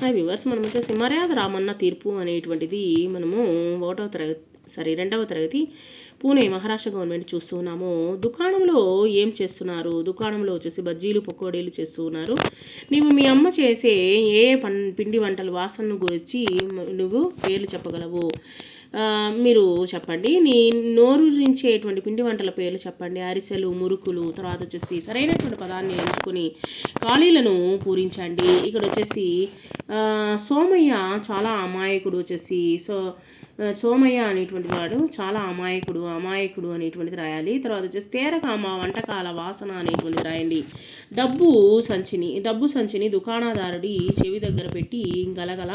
Hi viewers మనం వచ్చేసి మర్యాద రామన్న తీర్పు అనేటువంటిది మనము ఒకటవ తరగతి సారీ రెండవ తరగతి పూణే మహారాష్ట్ర గవర్నమెంట్ చూస్తున్నాము దుకాణంలో ఏం చేస్తున్నారు? దుకాణంలో వచ్చేసి బజ్జీలు పకోడీలు చేస్తూ ఉన్నారు. మీ అమ్మ చేసే ఏ పం పిండి వంటల వాసనను గురించి నువ్వు పేర్లు చెప్పగలవు. మీరు చెప్పండి. నీ నోరురించేటువంటి పిండి వంటల పేర్లు చెప్పండి. అరిసెలు మురుకులు తర్వాత వచ్చేసి సరైనటువంటి పదాన్ని ఎంచుకొని ఖాళీలను పూరించండి. ఇక్కడ వచ్చేసి సోమయ్య చాలా అమాయకుడు వచ్చేసి. సో సోమయ్య అనేటువంటి వాడు చాలా అమాయకుడు అమాయకుడు అనేటువంటిది రాయాలి. తర్వాత వచ్చేసి తేరకామ వంటకాల వాసన అనేటువంటిది రాయండి. డబ్బు సంచిని డబ్బు సంచిని దుకాణదారుడి చెవి దగ్గర పెట్టి గలగల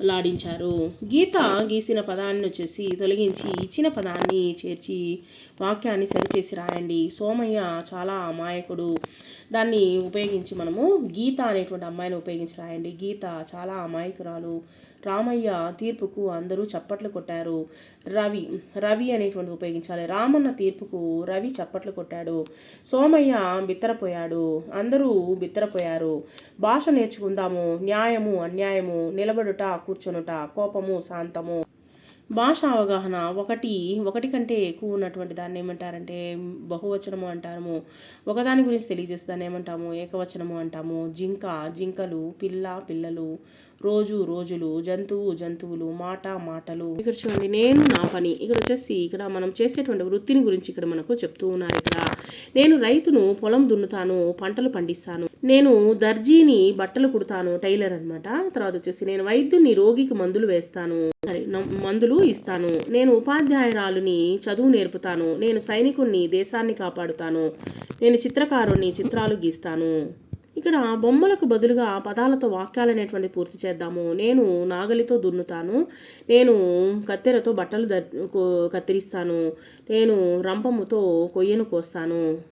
లాడించారు. గీత గీసిన పదాన్ని వచ్చేసి తొలగించి ఇచ్చిన పదాన్ని చేర్చి వాక్యాన్ని సరిచేసి రాయండి. సోమయ్య చాలా అమాయకుడు. దాన్ని ఉపయోగించి మనము గీత అనేటువంటి అమ్మాయిని ఉపయోగించి రాయండి. గీత చాలా అమాయకురాలు. రామయ్య తీర్పుకు అందరూ చప్పట్లు కొట్టారు. రవి రవి అనేటువంటి ఉపయోగించాలి. రామన్న తీర్పుకు రవి చప్పట్లు కొట్టాడు. సోమయ్య బిత్తరపోయాడు. అందరూ బిత్తరపోయారు. భాష నేర్చుకుందాము. న్యాయము అన్యాయము నిలబడుట కూర్చొనుట కోపము శాంతము. భాష అవగాహన ఒకటి ఒకటి కంటే ఎక్కువ ఉన్నటువంటి దాన్ని ఏమంటారంటే బహువచనము అంటాము ఒకదాని గురించి తెలియజేస్తే దాన్ని ఏమంటాము? ఏకవచనము అంటాము. జింక జింకలు పిల్ల పిల్లలు రోజు రోజులు జంతువు జంతువులు మాట మాటలు. ఇక్కడ చూడండి నేను నా పని. ఇక్కడ వచ్చేసి ఇక్కడ మనం చేసేటువంటి వృత్తిని గురించి ఇక్కడ మనకు చెప్తూ ఉన్నారు ఇక్కడ. నేను రైతును పొలం దున్నుతాను పంటలు పండిస్తాను. నేను దర్జీని బట్టలు కుడతాను టైలర్ అనమాట తర్వాత వచ్చేసి నేను వైద్యుని రోగికి మందులు వేస్తాను. మందులు ఇస్తాను. నేను ఉపాధ్యాయురాలుని చదువు నేర్పుతాను. నేను సైనికుణ్ణి దేశాన్ని కాపాడుతాను. నేను చిత్రకారుణ్ణి చిత్రాలు గీస్తాను. ఇక్కడ బొమ్మలకు బదులుగా పదాలతో వాక్యాలు అనేటువంటి పూర్తి చేద్దాము. నేను నాగలితో దున్నుతాను. నేను కత్తెరతో బట్టలు దర్ కో- కత్తిరిస్తాను. నేను రంపముతో కొయ్యను కోస్తాను.